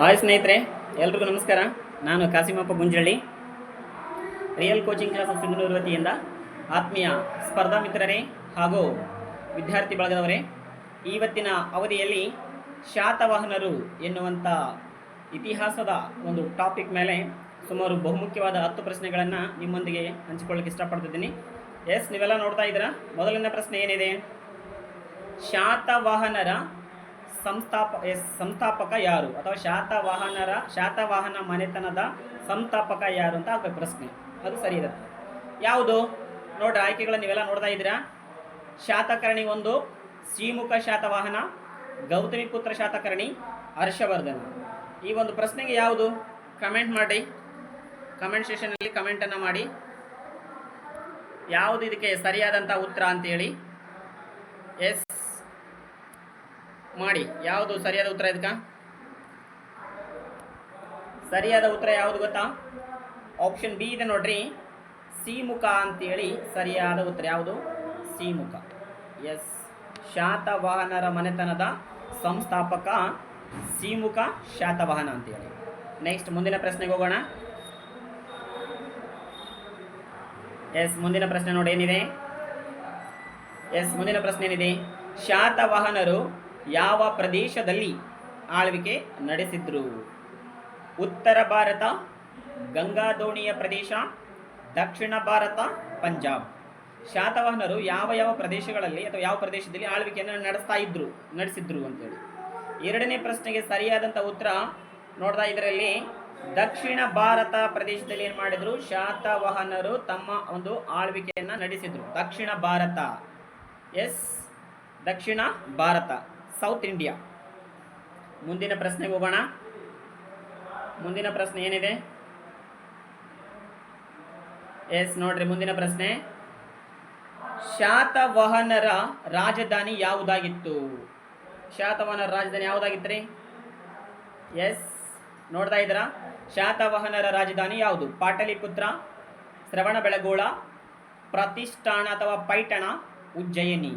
Hi ಸ್ನೇಹಿತರೆ, ಎಲ್ರಿಗೂ ನಮಸ್ಕಾರ. ನಾನು Kasimappa Gunjalli. Real coaching class Sindhanur ವತಿಯಿಂದ ಆತ್ಮೀಯ ಸ್ಪರ್ಧಾ ಮಿತ್ರರೇ ಹಾಗೂ ವಿದ್ಯಾರ್ಥಿ ಬಳಗದವರೇ ಇವತ್ತಿನ ಅವಧಿಯಲ್ಲಿ ಶಾತವಾಹನರು ಎನ್ನುವಂಥ ಇತಿಹಾಸದ ಒಂದು ಟಾಪಿಕ್ ಮೇಲೆ ಸುಮಾರು ಬಹುಮುಖ್ಯವಾದ ಹತ್ತು ಪ್ರಶ್ನೆಗಳನ್ನು ನಿಮ್ಮೊಂದಿಗೆ ಹಂಚಿಕೊಳ್ಳಕ್ಕೆ ಇಷ್ಟಪಡ್ತಿದ್ದೀನಿ. ಎಸ್ ನೀವೆಲ್ಲ ನೋಡ್ತಾ ಇದ್ದೀರಾ? ಮೊದಲಿನ ಪ್ರಶ್ನೆ ಏನಿದೆ? ಶಾತವಾಹನರ ಸಂಸ್ಥಾಪ ಎಸ್ ಸಂಸ್ಥಾಪಕ ಯಾರು? ಅಥವಾ ಶಾತವಾಹನರ, ಶಾತವಾಹನ ಮನೆತನದ ಸಂಸ್ಥಾಪಕ ಯಾರು ಅಂತ ಆಗ್ಬೇಕು ಪ್ರಶ್ನೆ. ಅದು ಸರಿ ಇರುತ್ತೆ ಯಾವುದು? ನೋಡ್ರಿ, ಆಯ್ಕೆಗಳನ್ನು ನೀವೆಲ್ಲ ನೋಡ್ತಾ ಇದ್ದೀರಾ? ಶಾತಕರ್ಣಿ ಒಂದು, ಶ್ರೀಮುಖ ಶಾತವಾಹನ, ಗೌತಮಿ ಪುತ್ರ ಶಾತಕರ್ಣಿ, ಹರ್ಷವರ್ಧನ. ಈ ಒಂದು ಪ್ರಶ್ನೆಗೆ ಯಾವುದು? ಕಮೆಂಟ್ ಮಾಡಿ. ಕಮೆಂಟ್ ಸೆಷನಲ್ಲಿ ಕಮೆಂಟನ್ನು ಮಾಡಿ. ಯಾವುದು ಇದಕ್ಕೆ ಸರಿಯಾದಂಥ ಉತ್ತರ ಅಂತೇಳಿ? ಎಸ್. ಮಾಡಿ. ಯಾವುದು ಸರಿಯಾದ ಉತ್ತರ ಇದಕ್ಕ? ಸರಿಯಾದ ಉತ್ತರ ಯಾವುದು ಗೊತ್ತಾ? ಆಪ್ಷನ್ ಬಿ ಇದೆ ನೋಡ್ರಿ. ಸಿ ಮುಖ ಅಂತೇಳಿ ಸರಿಯಾದ ಉತ್ತರ ಯಾವುದು? ಸಿ ಮುಖ. ಎಸ್ ಶಾತವಾಹನರ ಮನೆತನದ ಸಂಸ್ಥಾಪಕ ಸಿಮುಖ ಶಾತವಾಹನ ಅಂತೇಳಿ. ನೆಕ್ಸ್ಟ್ ಮುಂದಿನ ಪ್ರಶ್ನೆಗೆ ಹೋಗೋಣ. ಎಸ್ ಮುಂದಿನ ಪ್ರಶ್ನೆ ನೋಡಿ ಏನಿದೆ? ಎಸ್ ಮುಂದಿನ ಪ್ರಶ್ನೆ ಏನಿದೆ? ಶಾತವಾಹನರು ಯಾವ ಪ್ರದೇಶದಲ್ಲಿ ಆಳ್ವಿಕೆ ನಡೆಸಿದ್ರು? ಉತ್ತರ ಭಾರತ ಗಂಗಾದೋಣಿಯ ಪ್ರದೇಶ, ದಕ್ಷಿಣ ಭಾರತ, ಪಂಜಾಬ್. ಶಾತವಾಹನರು ಯಾವ ಯಾವ ಪ್ರದೇಶಗಳಲ್ಲಿ ಅಥವಾ ಯಾವ ಪ್ರದೇಶದಲ್ಲಿ ಆಳ್ವಿಕೆಯನ್ನು ನಡೆಸ್ತಾ ಇದ್ರು, ನಡೆಸಿದ್ರು ಅಂತೇಳಿ ಎರಡನೇ ಪ್ರಶ್ನೆಗೆ ಸರಿಯಾದಂಥ ಉತ್ತರ ನೋಡ್ತಾ ಇದರಲ್ಲಿ ದಕ್ಷಿಣ ಭಾರತ ಪ್ರದೇಶದಲ್ಲಿ ಏನು ಮಾಡಿದ್ರು? ಶಾತವಾಹನರು ತಮ್ಮ ಒಂದು ಆಳ್ವಿಕೆಯನ್ನು ನಡೆಸಿದ್ರು. ದಕ್ಷಿಣ ಭಾರತ. ಎಸ್, ದಕ್ಷಿಣ ಭಾರತ. ಸೌತ್ ಇಂಡಿಯಾ ಮುಂದಿನ ಪ್ರಶ್ನೆಗೆ ಹೋಗೋಣ. ಮುಂದಿನ ಪ್ರಶ್ನೆ ಏನಿದೆ? ಎಸ್ ನೋಡ್ರಿ, ಮುಂದಿನ ಪ್ರಶ್ನೆ. ಶಾತವಾಹನರ ರಾಜಧಾನಿ ಯಾವುದಾಗಿತ್ತು? ಶಾತವಾಹನರ ರಾಜಧಾನಿ ಯಾವುದಾಗಿತ್ತು ಎಸ್ ನೋಡ್ತಾ ಇದ್ದೀರಾ? ಶಾತವಾಹನರ ರಾಜಧಾನಿ ಯಾವುದು? ಪಾಟಲಿಪುತ್ರ, ಶ್ರವಣಬೆಳಗೊಳ, ಪ್ರತಿಷ್ಠಾನ ಅಥವಾ ಪೈಠಣ, ಉಜ್ಜಯಿನಿ.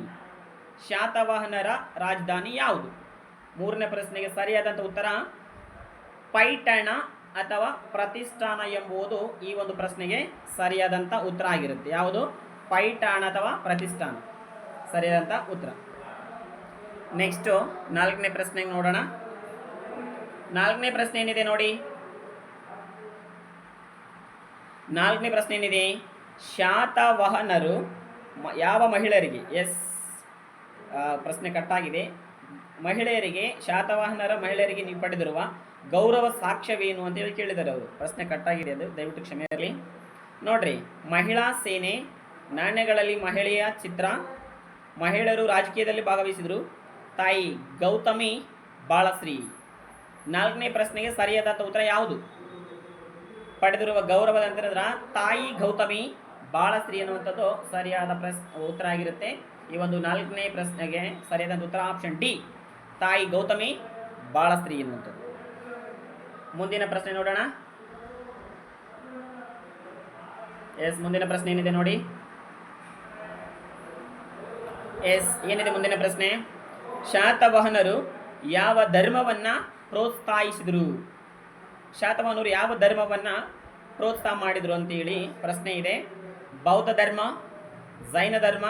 ಶಾತವಾಹನರ ರಾಜಧಾನಿ ಯಾವುದು? ಮೂರನೇ ಪ್ರಶ್ನೆಗೆ ಸರಿಯಾದಂಥ ಉತ್ತರ, ಪೈಠಣ ಅಥವಾ ಪ್ರತಿಷ್ಠಾನ ಎಂಬುದು ಈ ಒಂದು ಪ್ರಶ್ನೆಗೆ ಸರಿಯಾದಂಥ ಉತ್ತರ ಆಗಿರುತ್ತೆ. ಯಾವುದು? ಪೈಠಾಣ ಅಥವಾ ಪ್ರತಿಷ್ಠಾನ. ಸರಿಯಾದಂಥ ಉತ್ತರ. ನೆಕ್ಸ್ಟು ನಾಲ್ಕನೇ ಪ್ರಶ್ನೆಗೆ ನೋಡೋಣ. ನಾಲ್ಕನೇ ಪ್ರಶ್ನೆ ಏನಿದೆ ನೋಡಿ? ನಾಲ್ಕನೇ ಪ್ರಶ್ನೆ ಏನಿದೆ? ಶಾತವಾಹನರು ಯಾವ ಮಹಿಳೆಯರಿಗೆ? ಎಸ್. ಪ್ರಶ್ನೆ ಕಟ್ಟಾಗಿದೆ. ಮಹಿಳೆಯರಿಗೆ, ಶಾತವಾಹನರ ಮಹಿಳೆಯರಿಗೆ ನೀವು ಪಡೆದಿರುವ ಗೌರವ ಸಾಕ್ಷ್ಯವೇನು ಅಂತೇಳಿ ಕೇಳಿದ್ದಾರೆ ಅವರು. ಪ್ರಶ್ನೆ ಕಟ್ಟಾಗಿದೆ ಅದು, ದಯವಿಟ್ಟು ಕ್ಷಮೆ ಇರಲಿ. ನೋಡ್ರಿ, ಮಹಿಳಾ ಸೇನೆ, ನಾಣ್ಯಗಳಲ್ಲಿ ಮಹಿಳೆಯ ಚಿತ್ರ, ಮಹಿಳೆಯರು ರಾಜಕೀಯದಲ್ಲಿ ಭಾಗವಹಿಸಿದರು. ತಾಯಿ ಗೌತಮಿ ಬಾಳಶ್ರೀ. ನಾಲ್ಕನೇ ಪ್ರಶ್ನೆಗೆ ಸರಿಯಾದ ಉತ್ತರ ಯಾವುದು? ಪಡೆದಿರುವ ಗೌರವದ ತಾಯಿ ಗೌತಮಿ ಬಾಳಶ್ರೀ ಅನ್ನುವಂಥದ್ದು ಸರಿಯಾದ ಪ್ರಶ್ ಉತ್ತರ ಆಗಿರುತ್ತೆ. ಈ ಒಂದು ನಾಲ್ಕನೇ ಪ್ರಶ್ನೆಗೆ ಸರಿಯಾದ ಉತ್ತರ ಆಪ್ಷನ್ ಡಿ ತಾಯಿ ಗೌತಮಿ ಬಾಳ ಸ್ತ್ರೀ ಎನ್ನುವಂಥದ್ದು. ಮುಂದಿನ ಪ್ರಶ್ನೆ ನೋಡೋಣ. ಎಸ್, ಮುಂದಿನ ಪ್ರಶ್ನೆ ಏನಿದೆ ನೋಡಿ? ಎಸ್, ಏನಿದೆ ಮುಂದಿನ ಪ್ರಶ್ನೆ? ಶಾತವಾಹನರು ಯಾವ ಧರ್ಮವನ್ನ ಪ್ರೋತ್ಸಾಹಿಸಿದರು? ಶಾತವಾಹನರು ಯಾವ ಧರ್ಮವನ್ನ ಪ್ರೋತ್ಸಾಹ ಮಾಡಿದರು ಅಂತೇಳಿ ಪ್ರಶ್ನೆ ಇದೆ. ಬೌದ್ಧ ಧರ್ಮ, ಜೈನ ಧರ್ಮ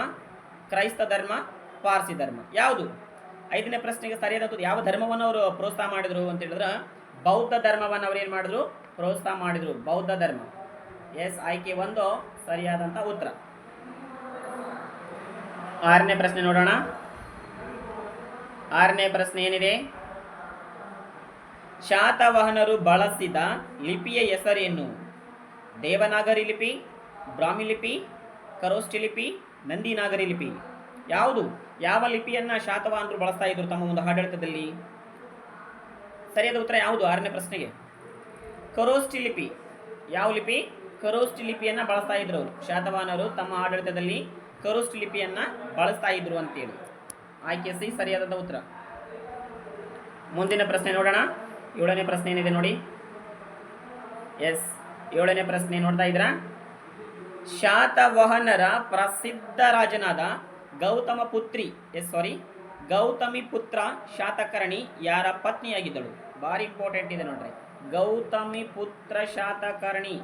ಕ್ರೈಸ್ತ ಧರ್ಮ, ಪಾರ್ಸಿ ಧರ್ಮ. ಯಾವುದು? ಐದನೇ ಪ್ರಶ್ನೆಗೆ ಸರಿಯಾದ ಯಾವ ಧರ್ಮವನ್ನು ಅವರು ಪ್ರೋತ್ಸಾಹ ಮಾಡಿದರು ಅಂತ ಹೇಳಿದ್ರೆ, ಬೌದ್ಧ ಧರ್ಮವನ್ನು ಅವ್ರು ಏನು ಮಾಡಿದ್ರು? ಪ್ರೋತ್ಸಾಹ ಮಾಡಿದರು. ಬೌದ್ಧ ಧರ್ಮ. ಎಸ್ ಆಯ್ಕೆ ಒಂದು ಸರಿಯಾದಂಥ ಉತ್ತರ. ಆರನೇ ಪ್ರಶ್ನೆ ನೋಡೋಣ. ಆರನೇ ಪ್ರಶ್ನೆ ಏನಿದೆ? ಶಾತವಾಹನರು ಬಳಸಿದ ಲಿಪಿಯ ಹೆಸರೇನು? ದೇವನಾಗರಿ ಲಿಪಿ, ಬ್ರಾಹ್ಮಿ ಲಿಪಿ, ಕರೋಷ್ಠಿ ಲಿಪಿ ನಂದಿನಾಗರಿ ಲಿಪಿ. ಯಾವುದು? ಯಾವ ಲಿಪಿಯನ್ನ ಶಾತವಾಂದ್ರು ಬಳಸ್ತಾ ಇದ್ರು ತಮ್ಮ ಒಂದು ಆಡಳಿತದಲ್ಲಿ? ಸರಿಯಾದ ಉತ್ತರ ಯಾವುದು? ಆರನೇ ಪ್ರಶ್ನೆಗೆ. ಕರೋಸ್ಟಿ ಲಿಪಿ. ಯಾವ ಲಿಪಿ? ಕರೋಷ್ಟಿ ಲಿಪಿಯನ್ನ ಬಳಸ್ತಾ ಇದ್ರು. ಶಾತವಾನರು ತಮ್ಮ ಆಡಳಿತದಲ್ಲಿ ಕರೋಷ್ಟಿ ಲಿಪಿಯನ್ನ ಬಳಸ್ತಾ ಇದ್ರು ಅಂತೇಳಿ. ಆಯ್ಕೆ ಸಿ, ಸರಿಯಾದ ಉತ್ತರ. ಮುಂದಿನ ಪ್ರಶ್ನೆ ನೋಡೋಣ. ಏಳನೇ ಪ್ರಶ್ನೆ ಏನಿದೆ ನೋಡಿ? ಎಸ್, ಏಳನೇ ಪ್ರಶ್ನೆ ನೋಡ್ತಾ ಇದ್ದೀರಾ ಶಾತವಾಹನರ ಪ್ರಸಿದ್ಧ ರಾಜನಾದ ಗೌತಮ ಪುತ್ರಿ ಎಸ್ ಸಾರಿ ಗೌತಮಿ ಪುತ್ರ ಶಾತಕರ್ಣಿ ಯಾರ ಪತ್ನಿಯಾಗಿದ್ದಳು? ಭಾರಿ ಇಂಪಾರ್ಟೆಂಟ್ ಇದೆ ನೋಡ್ರಿ. ಗೌತಮಿ ಪುತ್ರ ಶಾತಕರ್ಣಿ.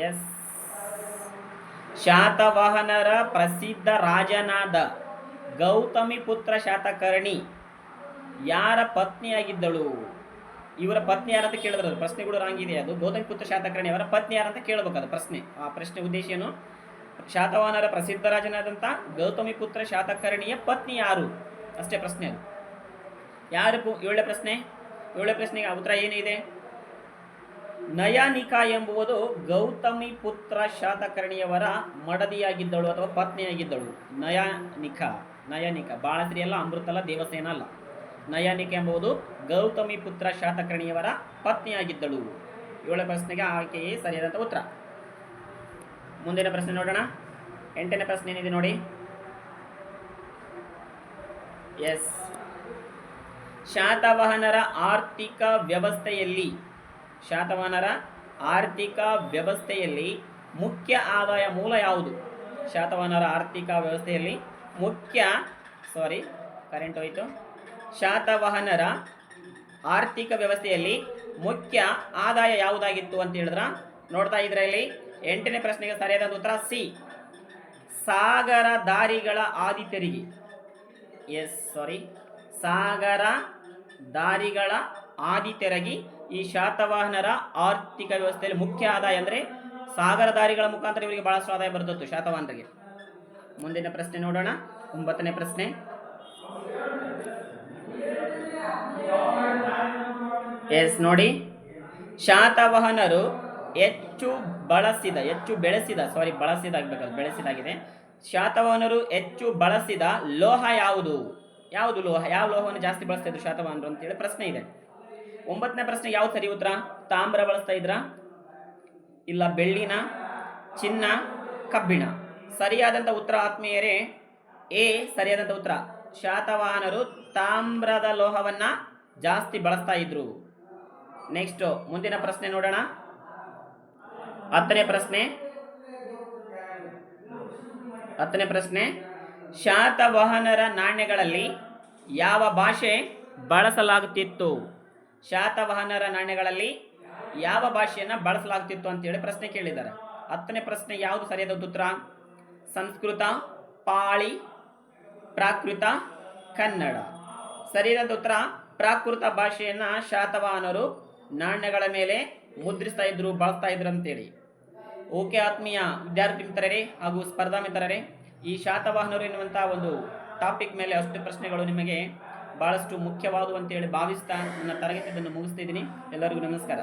ಎಸ್. ಶಾತವಾಹನರ ಪ್ರಸಿದ್ಧ ರಾಜನಾದ ಗೌತಮಿ ಪುತ್ರ ಶಾತಕರ್ಣಿ ಯಾರ ಪತ್ನಿಯಾಗಿದ್ದಳು? ಇವರ ಪತ್ನಿ ಯಾರಂತ ಕೇಳಿದ್ರು ಅದು ಪ್ರಶ್ನೆಗಳು ರಾಂಗ್ ಇದೆ ಅದು? ಗೌತಮಿ ಪುತ್ರ ಶಾತಕರ್ಣಿ ಅವರ ಪತ್ನಿ ಯಾರಂತ ಕೇಳಬೇಕು ಅದು ಪ್ರಶ್ನೆ. ಆ ಪ್ರಶ್ನೆ ಉದ್ದೇಶ ಏನು? ಶಾತವಾನರ ಪ್ರಸಿದ್ಧ ರಾಜನಾದಂಥ ಗೌತಮಿ ಪುತ್ರ ಶಾತಕರ್ಣಿಯ ಪತ್ನಿ ಯಾರು? ಅಷ್ಟೇ ಪ್ರಶ್ನೆ ಅದು. ಯಾರು ಏಳನೇ ಪ್ರಶ್ನೆ? ಏಳನೇ ಪ್ರಶ್ನೆಗೆ ಉತ್ತರ ಏನಿದೆ? ನಯಾನಿಕಾ ಎಂಬುವುದು ಗೌತಮಿ ಪುತ್ರ ಶಾತಕರ್ಣಿಯವರ ಮಡದಿಯಾಗಿದ್ದಳು ಅಥವಾ ಪತ್ನಿಯಾಗಿದ್ದಳು. ನಯಾನಿಕ ನಯಾನಿಕಾ ಬಾಳತ್ರಿ ಅಲ್ಲ ಅಮೃತ ಅಲ್ಲ ದೇವಸೇನ ಅಲ್ಲ. ನಯಾನಿಕ ಎಂಬುದು ಗೌತಮಿ ಪುತ್ರ ಶಾತಕರ್ಣಿಯವರ ಪತ್ನಿಯಾಗಿದ್ದಳು. ಏಳನೇ ಪ್ರಶ್ನೆಗೆ ಆಕೆಯೇ ಸರಿಯಾದಂಥ ಉತ್ತರ. ಮುಂದಿನ ಪ್ರಶ್ನೆ ನೋಡೋಣ. ಎಂಟನೇ ಪ್ರಶ್ನೆ ಏನಿದೆ ನೋಡಿ? ಎಸ್. ಶಾತವಾಹನರ ಆರ್ಥಿಕ ವ್ಯವಸ್ಥೆಯಲ್ಲಿ, ಶಾತವಾಹನರ ಆರ್ಥಿಕ ವ್ಯವಸ್ಥೆಯಲ್ಲಿ ಮುಖ್ಯ ಆದಾಯ ಮೂಲ ಯಾವುದು? ಶಾತವಾಹನರ ಆರ್ಥಿಕ ವ್ಯವಸ್ಥೆಯಲ್ಲಿ ಮುಖ್ಯ ಸಾರಿ ಕರೆಂಟ್ ಹೋಯಿತು. ಶಾತವಾಹನರ ಆರ್ಥಿಕ ವ್ಯವಸ್ಥೆಯಲ್ಲಿ ಮುಖ್ಯ ಆದಾಯ ಯಾವುದಾಗಿತ್ತು ಅಂತ ಹೇಳಿದ್ರ? ನೋಡ್ತಾ ಇದ್ರೆ ಇಲ್ಲಿ? ಎಂಟನೇ ಪ್ರಶ್ನೆಗೆ ಸರಿಯಾದ ಉತ್ತರ ಸಿ. ಸಾಗರ ದಾರಿಗಳ ಆದಿ ತೆರಿಗೆ ಎಸ್ ಸಾರಿ ಸಾಗರ ದಾರಿಗಳ ಆದಿ ತೆರಗಿ ಈ ಶಾತವಾಹನರ ಆರ್ಥಿಕ ವ್ಯವಸ್ಥೆಯಲ್ಲಿ ಮುಖ್ಯ ಆದಾಯ ಅಂದರೆ ಸಾಗರ ದಾರಿಗಳ ಮುಖಾಂತರ ಇವರಿಗೆ ಬಹಳಷ್ಟು ಆದಾಯ ಬರ್ತದ್ದು ಶಾತವಾಹನರಿಗೆ. ಮುಂದಿನ ಪ್ರಶ್ನೆ ನೋಡೋಣ. ಒಂಬತ್ತನೇ ಪ್ರಶ್ನೆ. ಎಸ್, ನೋಡಿ. ಶಾತವಾಹನರು ಹೆಚ್ಚು ಬಳಸಿದ, ಹೆಚ್ಚು ಬೆಳೆಸಿದ ಸಾರಿ ಬಳಸಿದಾಗಬೇಕಲ್ಲ ಬೆಳೆಸಿದಾಗಿದೆ. ಶಾತವಾಹನರು ಹೆಚ್ಚು ಬಳಸಿದ ಲೋಹ ಯಾವುದು? ಯಾವುದು ಲೋಹ? ಯಾವ ಲೋಹವನ್ನು ಜಾಸ್ತಿ ಬಳಸ್ತಾ ಇದ್ರು ಶಾತವಾಹನರು ಅಂತೇಳಿ ಪ್ರಶ್ನೆ ಇದೆ. ಒಂಬತ್ತನೇ ಪ್ರಶ್ನೆ, ಯಾವ್ದು ಸರಿ ಉತ್ತರ? ತಾಮ್ರ ಬಳಸ್ತಾ ಇದ್ರ? ಇಲ್ಲ, ಬೆಳ್ಳಿನ, ಚಿನ್ನ, ಕಬ್ಬಿಣ. ಸರಿಯಾದಂಥ ಉತ್ತರ ಆತ್ಮೀಯರೇ, ಎ ಸರಿಯಾದಂಥ ಉತ್ತರ. ಶಾತವಾಹನರು ತಾಮ್ರದ ಲೋಹವನ್ನ ಜಾಸ್ತಿ ಬಳಸ್ತಾ ಇದ್ರು. ನೆಕ್ಸ್ಟ್ ಮುಂದಿನ ಪ್ರಶ್ನೆ ನೋಡೋಣ. ಹತ್ತನೇ ಪ್ರಶ್ನೆ. ಹತ್ತನೇ ಪ್ರಶ್ನೆ. ಶಾತವಾಹನರ ನಾಣ್ಯಗಳಲ್ಲಿ ಯಾವ ಭಾಷೆ ಬಳಸಲಾಗುತ್ತಿತ್ತು? ಶಾತವಾಹನರ ನಾಣ್ಯಗಳಲ್ಲಿ ಯಾವ ಭಾಷೆಯನ್ನು ಬಳಸಲಾಗುತ್ತಿತ್ತು ಅಂತೇಳಿ ಪ್ರಶ್ನೆ ಕೇಳಿದ್ದಾರೆ. ಹತ್ತನೇ ಪ್ರಶ್ನೆ ಯಾವುದು? ಸರಿಯಾದ ಉತ್ತರ. ಸಂಸ್ಕೃತ, ಪಾಳಿ, ಪ್ರಾಕೃತ, ಕನ್ನಡ. ಸರಿಯಾದ ಉತ್ತರ. ಪ್ರಾಕೃತ ಭಾಷೆಯನ್ನ ಶಾತವಾಹನರು ನಾಣ್ಯಗಳ ಮೇಲೆ ಮುದ್ರಿಸ್ತಾ ಇದ್ರು, ಬಳಸ್ತಾ ಇದ್ರು ಅಂತೇಳಿ. ಓಕೆ ಆತ್ಮೀಯ ವಿದ್ಯಾರ್ಥಿ ಮಿತ್ರರೇ ಹಾಗೂ ಸ್ಪರ್ಧಾ ಮಿತ್ರರೇ ಈ ಶಾತವಾಹನರು ಎನ್ನುವಂಥ ಒಂದು ಟಾಪಿಕ್ ಮೇಲೆ ಅಷ್ಟು ಪ್ರಶ್ನೆಗಳು ನಿಮಗೆ ಬಹಳಷ್ಟು ಮುಖ್ಯವಾದವು ಅಂತೇಳಿ ಭಾವಿಸ್ತಾ ನನ್ನ ತರಗತಿಯನ್ನು ಮುಗಿಸ್ತಿದ್ದೀನಿ ಎಲ್ಲರಿಗೂ ನಮಸ್ಕಾರ.